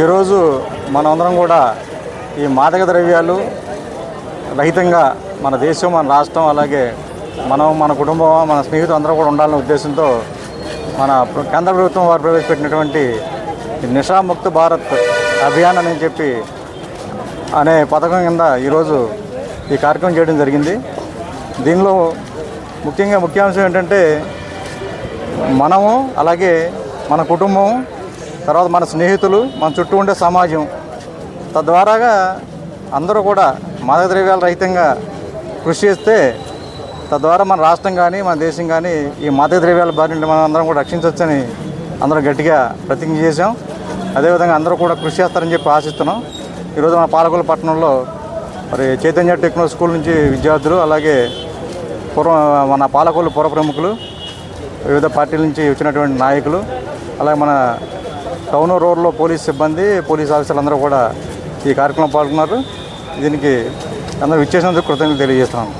ఈరోజు మనమందరం కూడా ఈ మాదక ద్రవ్యాలు రహితంగా మన దేశం మన రాష్ట్రం అలాగే మనం మన కుటుంబం మన స్నేహితులు అందరూ కూడా ఉండాలనే ఉద్దేశంతో మన కేంద్ర ప్రభుత్వం వారు ప్రవేశపెట్టినటువంటి నిషాముక్త భారత్ అభియాన్ అని చెప్పి అనే పథకం కింద ఈరోజు ఈ కార్యక్రమం చేయడం జరిగింది. దీనిలో ముఖ్యంగా ముఖ్యాంశం ఏంటంటే మనము అలాగే మన కుటుంబం తర్వాత మన స్నేహితులు మన చుట్టూ ఉండే సమాజం. తద్వారాగా అందరూ కూడా మాదక ద్రవ్యాల రహితంగా కృషి చేస్తే తద్వారా మన రాష్ట్రం కానీ మన దేశం కానీ ఈ మాదక ద్రవ్యాల బారి నుండి మనం అందరం కూడా రక్షించవచ్చని అందరం గట్టిగా ప్రతిజ్ఞ చేశాం. అదేవిధంగా అందరూ కూడా కృషి చేస్తారని చెప్పి ఆశిస్తున్నాం. ఈరోజు మన పాలకొల పట్టణంలో మరి చైతన్య టెక్నో స్కూల్ నుంచి విద్యార్థులు అలాగే పూర్వ మన పాలకొల్లు పుర ప్రముఖులు వివిధ పార్టీల నుంచి వచ్చినటువంటి నాయకులు అలాగే మన టౌన్ రోడ్లో పోలీస్ సిబ్బంది పోలీస్ ఆఫీసర్లు అందరూ కూడా ఈ కార్యక్రమం పాల్గొన్నారు. దీనికి అందరూ ఇచ్చేసినందుకు కృతజ్ఞతలు తెలియజేస్తున్నాను.